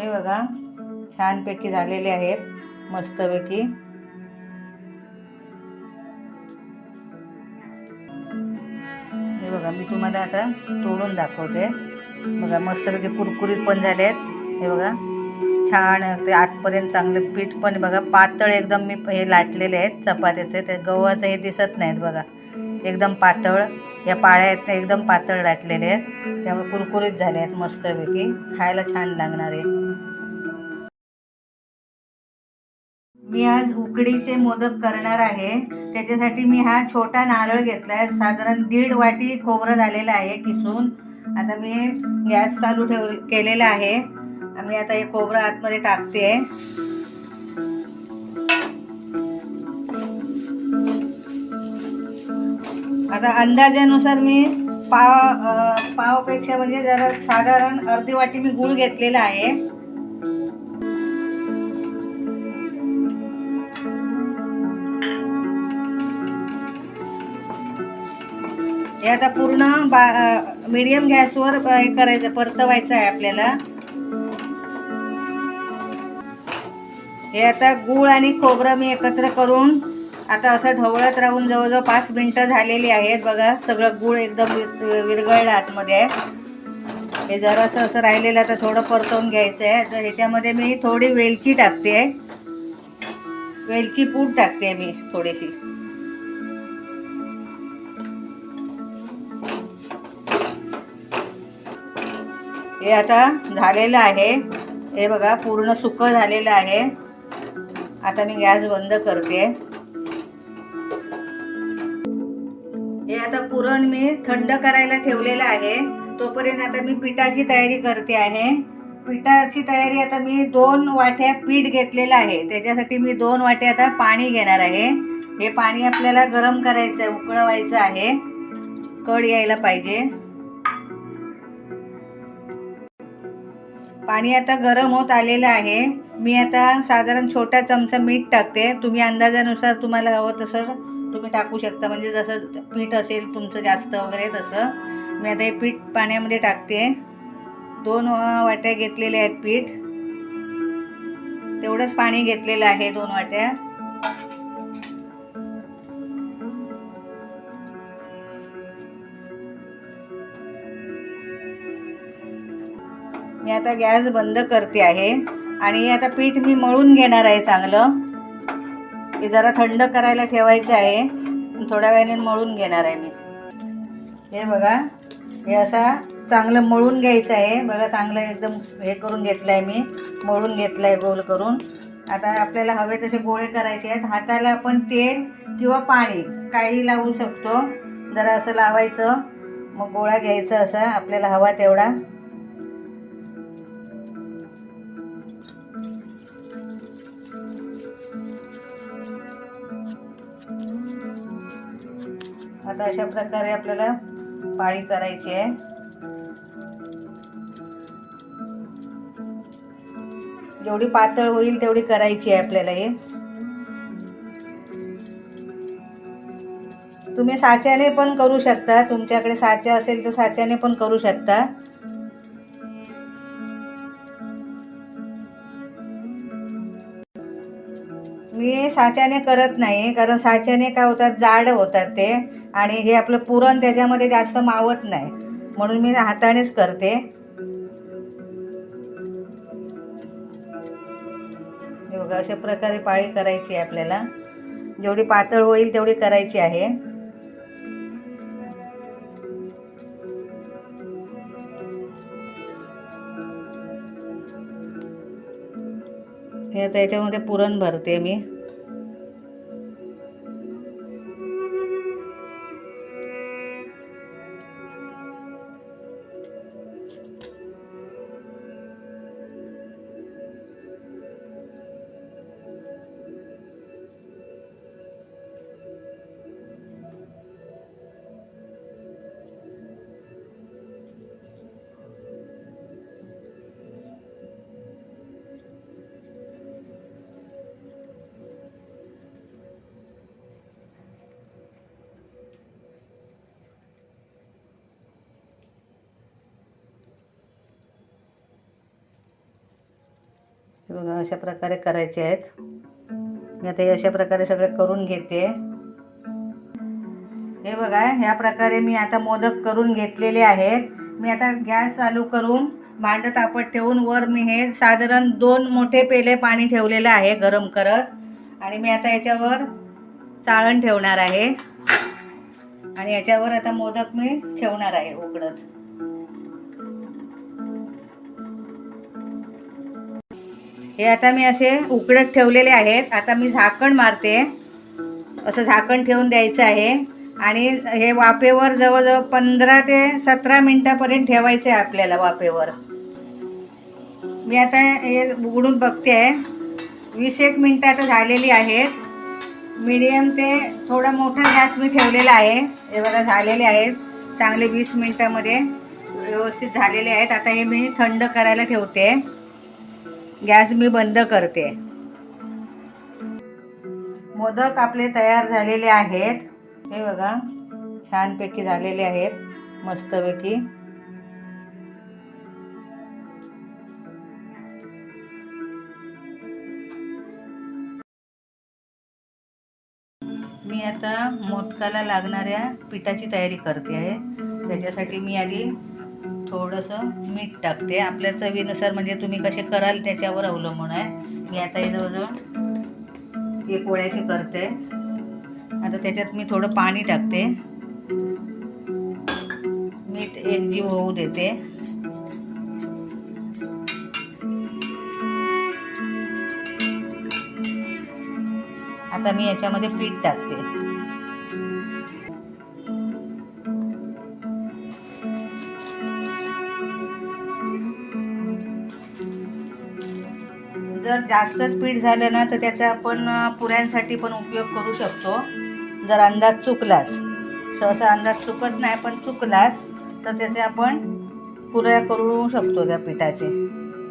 हे बघा छानपैकी झालेले आहेत मस्तपैकी. हे बघा मी तुम्हाला आता तोडून दाखवते. बघा मस्तपैकी कुरकुरीत पण झाले आहेत. हे बघा छान ते आतपर्यंत चांगले पीठ पण बघा पातळ एकदम मी हे लाटलेले आहेत चपात्याचे ते गव्हाचं हे दिसत नाहीत बघा. एकदम पातळ. या पाळ्या आहेत ना एकदम पातळ लाटलेले आहेत. त्यामुळे कुरकुरीत झाले आहेत मस्तपैकी. खायला छान लागणार आहे. मी आज उकडीचे मोदक करणार आहे. त्याच्यासाठी मी हा छोटा नारळ घेतला आहे. साधारण दीड वाटी खोबरं झालेलं आहे किसून. आता मी गॅस चालू ठेव केलेला आहे. मी आता हे खोबरं आतमध्ये टाकते. आता अंदाजानुसार मी पाव पावपेक्षा म्हणजे जरा साधारण अर्धी वाटी मी गूळ घेतलेला आहे. हे आता पूर्ण बा मीडियम गॅसवर हे करायचं परतवायचं आहे आपल्याला. हे आता गूळ आणि खोबरं मी एकत्र करून आता असं ढवळत राहून जवळजवळ पाच मिनटं झालेली आहेत. बघा सगळं गूळ एकदम विरघळलं आतमध्ये. आहे हे जरासं असं राहिलेलं आता थोडं परतवून घ्यायचं आहे तर ह्याच्यामध्ये मी थोडी वेलची टाकते. आहे वेलची पूड टाकते मी थोडीशी. हे आता झालेलं आहे. हे बघा पूर्ण सुकं झालेलं आहे. आता मी गॅस बंद करते. हे आता पुरण मी थंड करायला ठेवलेलं आहे. तोपर्यंत आता मी पिठाची तयारी करते आहे. पिठाची तयारी आता मी दोन वाट्या पीठ घेतलेलं आहे. त्याच्यासाठी मी दोन वाट्या आता पाणी घेणार आहे. हे पाणी आपल्याला गरम करायचं आहे उकळवायचं आहे. कड यायला पाहिजे. पाणी आता गरम होत आलेलं आहे. मी आता साधारण छोटा चमचा मीठ टाकते. तुम्ही अंदाजानुसार तुम्हाला हवं तसं तुम्ही टाकू शकता. म्हणजे जसं पीठ असेल तुमचं जास्त वगैरे तसं. मी आता हे पीठ पाण्यामध्ये टाकते. दोन वाट्या घेतलेल्या आहेत पीठ. तेवढंच पाणी घेतलेलं आहे दोन वाट्या. मी आता गॅस बंद करते आहे. आणि आता पीठ मी मळून घेणार आहे चांगलं. हे जरा थंड करायला ठेवायचं आहे. थोड्या वेळाने मळून घेणार आहे मी. हे बघा हे असा चांगलं मळून घ्यायचं आहे. बघा चांगलं एकदम हे करून घेतलं आहे मी. मळून घेतलं आहे गोल करून. आता आपल्याला हवे तसे गोळे करायचे आहेत. हाताला आपण तेल किंवा पाणी काही लावू शकतो. जरा असं लावायचं. मग गोळा घ्यायचा असा. आपल्याला हवा तेवढा. आता अशा प्रकारे आपल्याला पाळी करायची आहे. जेवढी पातळ होईल तेवढी करायची आहे आपल्याला हे. तुम्ही साच्याने पण करू शकता. तुमच्याकडे साचा असेल तर साच्याने पण करू शकता. मी साच्याने करत नाही कारण साच्याने काय होतात? जाड होतात ते. आणि हे आपलं पुरण त्याच्यामध्ये जास्त मावत नाही. म्हणून मी हातानेच करते. बघा अशा प्रकारे पाळी करायची आहे आपल्याला. जेवढी पातळ होईल तेवढी करायची आहे. हे आता याच्यामध्ये पुरण भरते मी. हे बघा अशा प्रकारे करायचे आहेत. मी आता हे अशा प्रकारे सगळे करून घेते. हे बघा ह्या प्रकारे मी आता मोदक करून घेतलेले आहेत. मी आता गॅस चालू करून भांडं तापत ठेवून वर मी हे साधारण दोन मोठे पेले पाणी ठेवलेलं आहे गरम करत. आणि मी आता याच्यावर चाळण ठेवणार आहे. आणि याच्यावर आता मोदक मी ठेवणार आहे उकडत. हे आता मी असे उकडत ठेवलेले आहेत. आता मी झाकण मारते. असं झाकण ठेवून द्यायचं आहे. आणि हे वाफेवर जवळजवळ पंधरा ते सतरा मिनटापर्यंत ठेवायचं आहे आपल्याला वाफेवर. मी आता हे उघडून बघते. आहे वीस एक मिनटं आता झालेली आहेत. मीडियम ते थोडा मोठा गॅस मी ठेवलेला आहे. हे बघा झालेले आहेत. चांगले वीस मिनटामध्ये व्यवस्थित झालेले आहेत. आता हे मी थंड करायला ठेवते. गॅस मी बंद करते. मोदक आपले तयार झालेले आहेत. हे बघा छानपैकी झालेले आहेत मस्तपैकी. मी आता मोदकाला लागणाऱ्या पिठाची तयारी करते आहे. त्याच्यासाठी मी आधी थोडंसं मीठ टाकते. आपल्या चवीनुसार म्हणजे तुम्ही कसे कराल त्याच्यावर अवलंबून आहे. मी आता हे जवळजवळ एक पोळ्याची करते. आता त्याच्यात मी थोडं पाणी टाकते. मीठ एकजीव होऊ देते. आता मी याच्यामध्ये पीठ टाकते. जर जास्तच पीठ झालं ना तर त्याचा आपण पुऱ्यांसाठी पण उपयोग करू शकतो. जर अंदाज चुकलाच. सहसा अंदाज चुकत नाही पण चुकलाच तर त्याचे आपण पुऱ्या करू शकतो त्या पिठाचे.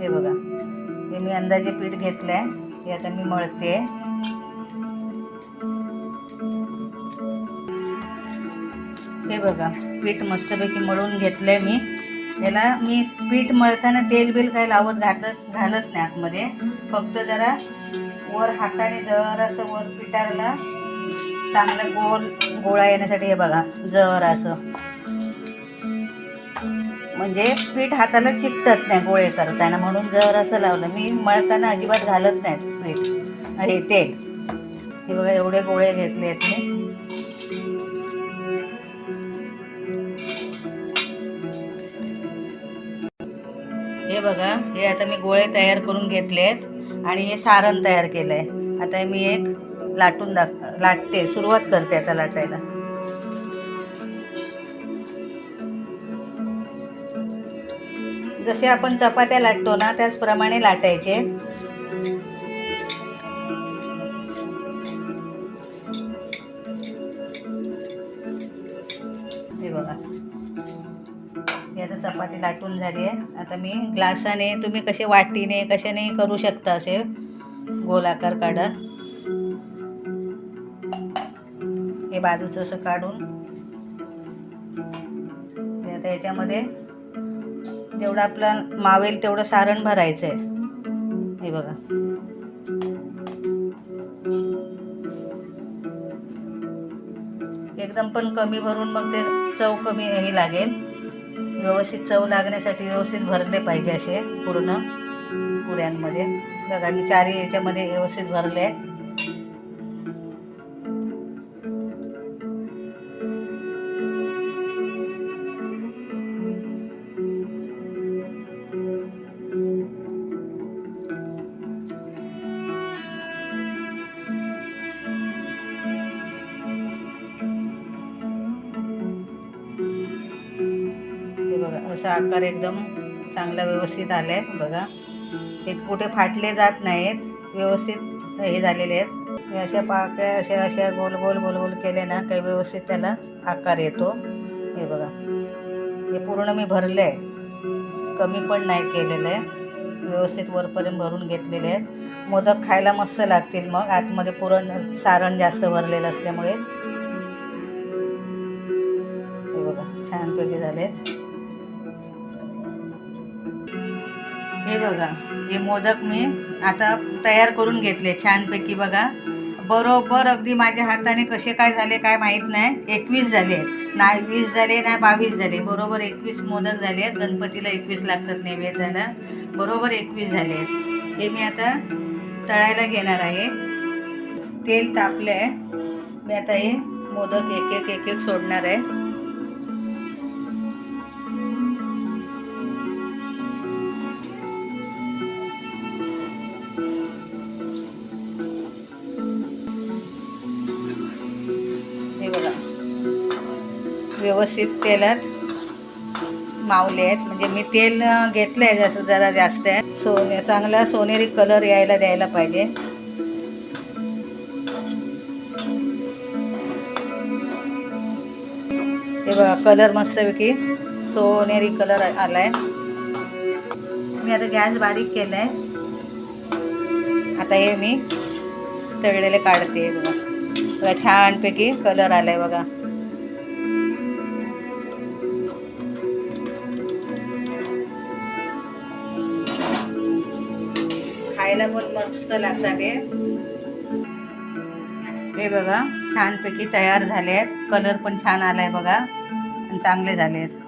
हे बघा. हे मी अंदाजे पीठ घेतलं आहे हे आता मी मळते. हे बघा. पीठ मस्तपैकी मळून घेतलं आहे मी. याला मी पीठ मळताना तेल बिल काही लावत घातलं घालच नाही आतमध्ये. फक्त जरा वर हाताने जरासं वर पिठाला चांगलं गोल गोळा येण्यासाठी हे बघा जर असं म्हणजे पीठ हाताला चिकटत नाही गोळे करताना म्हणून जर असं लावलं. मी मळताना अजिबात घालत नाहीत पीठ हे तेल. हे बघा एवढे गोळे घेतले आहेत मी. हे बघा हे आता मी गोळे तयार करून घेतले आहेत आणि हे सारण तयार केलं आहे आता मी एक लाटून दाख लाटते सुरुवात करते आता लाटायला. जसे आपण चपात्या लाटतो ना त्याचप्रमाणे लाटायचे. हे बघा. चपाती लाटून झाली आहे. आता मी ग्लासाने तुम्ही कसे वाटीने कशाने करू शकता असे गोलाकार काढा हे बाजूचं असं काढून. हे आता याच्यामध्ये जेवढं आपलं मावेल तेवढं सारण भरायचं आहे हे बघा. एकदम पण कमी भरून मग ते चव कमी हे लागेल. व्यवस्थित चव लागण्यासाठी व्यवस्थित भरले पाहिजे असे पूर्ण पुऱ्यांमध्ये. बघा मी चारही याच्यामध्ये व्यवस्थित भरले. बघा असा आकार एकदम चांगला व्यवस्थित आला आहे बघा. हे कुठे फाटले जात नाहीत व्यवस्थित हे झालेले आहेत. अशा पाकळ्या अशा अशा गोल गोल गोल गोल केले ना काही व्यवस्थित त्याला आकार येतो. हे बघा. हे पूर्ण मी भरलं आहे कमी पण नाही केलेलं आहे व्यवस्थित वरपर्यंत भरून घेतलेले आहेत. मोदक खायला मस्त लागतील मग. आतमध्ये पुरण सारण जास्त भरलेलं असल्यामुळे. हे बघा छानपैकी झालेत. हे बघा हे मोदक मी आता तयार करून घेतले छानपैकी बघा. बरोबर अगदी माझ्या हाताने कसे काय झाले काय माहीत नाही. एकवीस झाले आहेत. नाही वीस झाले नाही बावीस झाले. बरोबर एकवीस मोदक झाले आहेत. गणपतीला एकवीस लागतात नैवेद्याला. बरोबर एकवीस झाले आहेत. हे मी आता तळायला घेणार आहे. तेल तापलं आहे मी आता हे मोदक एक एक एक एक सोडणार आहे. व्यवस्थित तेलात मावले आहेत. म्हणजे मी तेल घेतलं आहे जसं जरा जास्त. आहे सोने चांगला सोनेरी कलर यायला द्यायला पाहिजे. हे बघा कलर मस्तपैकी सोनेरी कलर आलाय. मी आता गॅस बारीक केलाय. आता हे मी तळलेले काढते बघा. बघा छानपैकी कलर आलाय बघा. खायला पण मस्त लागतात हे. हे बघा छानपैकी तयार झाले आहेत कलर पण छान आलाय बघा. आणि चांगले झाले आहेत